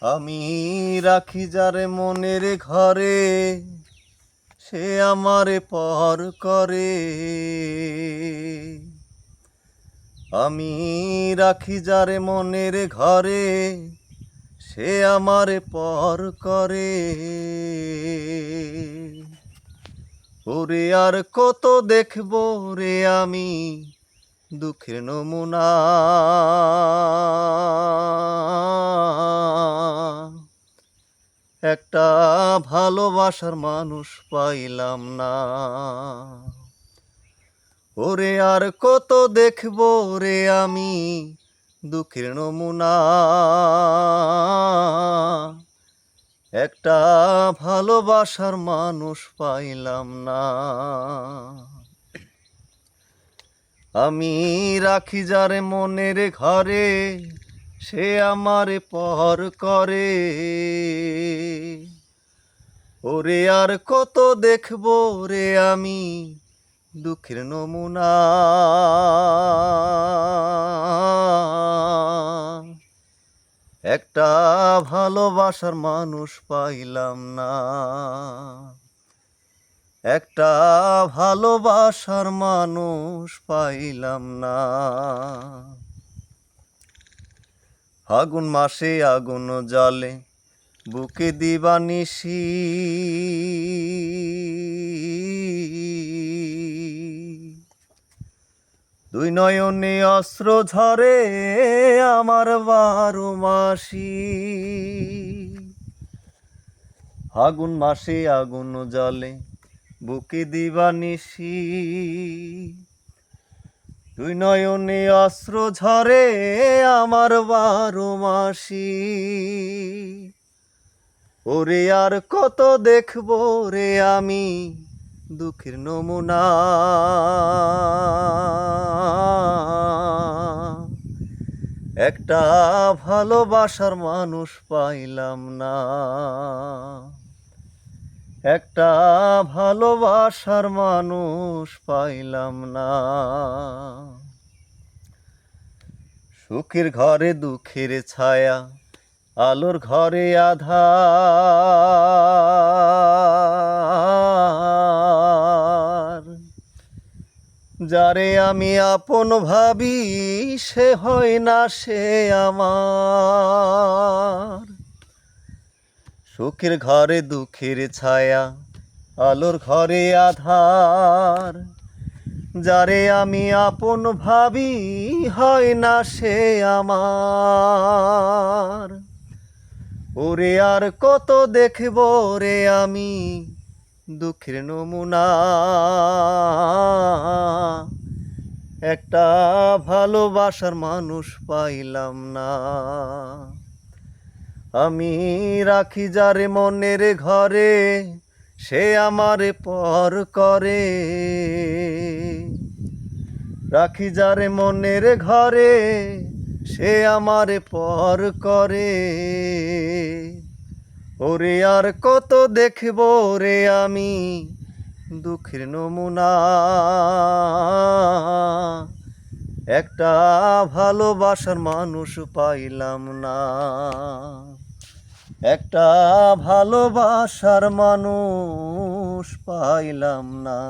আমি রাখি যারে মনের ঘরে, সে আমারে পর করে। আমি রাখি যারে মনের ঘরে, সে আমারে পর করে। ওরে আর কত দেখব রে আমি দুঃখের নমুনা। একটা ভালোবাসার মানুষ পাইলাম না। ওরে আর কত দেখব রে আমি দুঃখের নমুনা। একটা ভালোবাসার মানুষ পাইলাম না। আমি রাখি যারে মনের ঘরে সে আমারে পর করে। ওরে আর কত দেখব রে আমি দুঃখের নমুনা। একটা ভালোবাসার মানুষ পাইলাম না। একটা ভালোবাসার মানুষ পাইলাম না। ফাগুন মাসে আগুন জলে বুকে দিবানিসি দুই নয়নে অস্ত্র ঝরে আমার বারো মাসি। ফাগুন মাসে আগুন জলে বুকে দিবানিসি দুই নয়নে অস্ত্র ঝরে আমার বারো মাসি। ওরে আর কত দেখব রে আমি দুঃখের নমুনা। একটা ভালোবাসার মানুষ পাইলাম না। একটা ভালোবাসার মানুষ পাইলাম না। সুখের ঘরে, দুঃখের ছায়া, আলোর ঘরে আধা যারে আমি আপন ভাবি, সে হয় না সে আমার। সুখের ঘরে দুঃখের ছায়া, আলোর ঘরে আধার। যারে আমি আপন ভাবি, হয় না সে আমার। ওরে আর কত দেখব রে আমি দুঃখের নমুনা। একটা ভালোবাসার মানুষ পাইলাম না। আমি রাখি যারে মনের ঘরে, সে আমারে পর করে। রাখি যারে মনের ঘরে, সে আমারে পর করে। ওরে আর কত দেখব রে আমি দুঃখের নমুনা। একটা ভালোবাসার মানুষ পাইলাম না। একটা ভালোবাসার মানুষ পাইলাম না।